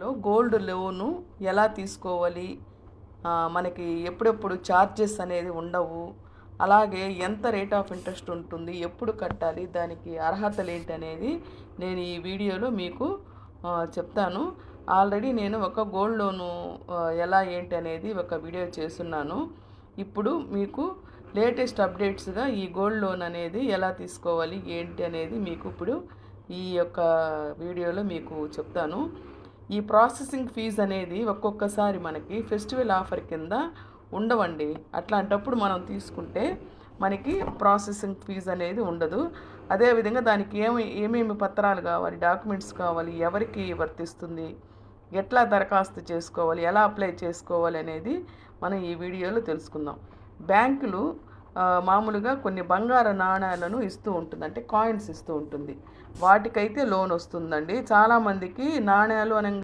లో గోల్డ్ లోను ఎలా తీసుకోవాలి? మనకి ఎప్పుడెప్పుడు ఛార్జెస్ అనేది ఉండవు. అలాగే ఎంత రేట్ ఆఫ్ ఇంట్రెస్ట్ ఉంటుంది? ఎప్పుడు కట్టాలి? దానికి అర్హతలు ఏంటి అనేది నేను ఈ వీడియోలో మీకు చెప్తాను. ఆల్రెడీ నేను ఒక గోల్డ్ లోను ఎలా ఏంటి అనేది ఒక వీడియో చేస్తున్నాను. ఇప్పుడు మీకు లేటెస్ట్ అప్డేట్స్గా ఈ గోల్డ్ లోన్ అనేది ఎలా తీసుకోవాలి? ఏంటి అనేది మీకు ఇప్పుడు ఈ యొక్క వీడియోలో మీకు చెప్తాను. ఈ ప్రాసెసింగ్ ఫీజు అనేది ఒక్కొక్కసారి మనకి ఫెస్టివల్ ఆఫర్ కింద ఉండవండి. అట్లాంటప్పుడు మనం తీసుకుంటే మనకి ప్రాసెసింగ్ ఫీజు అనేది ఉండదు. అదేవిధంగా దానికి ఏమి ఏమేమి పత్రాలు కావాలి డాక్యుమెంట్స్ కావాలి ఎవరికి వర్తిస్తుంది ఎట్లా దరఖాస్తు చేసుకోవాలి ఎలా అప్లై చేసుకోవాలి అనేది మనం ఈ వీడియోలో తెలుసుకుందాం. బ్యాంకులు మామూలుగా కొన్ని బంగారు నాణాలను ఇస్తూ ఉంటుంది. అంటే కాయిన్స్ ఇస్తూ ఉంటుంది. వాటికైతే లోన్ వస్తుందండి. చాలామందికి నాణ్యాలు అనగా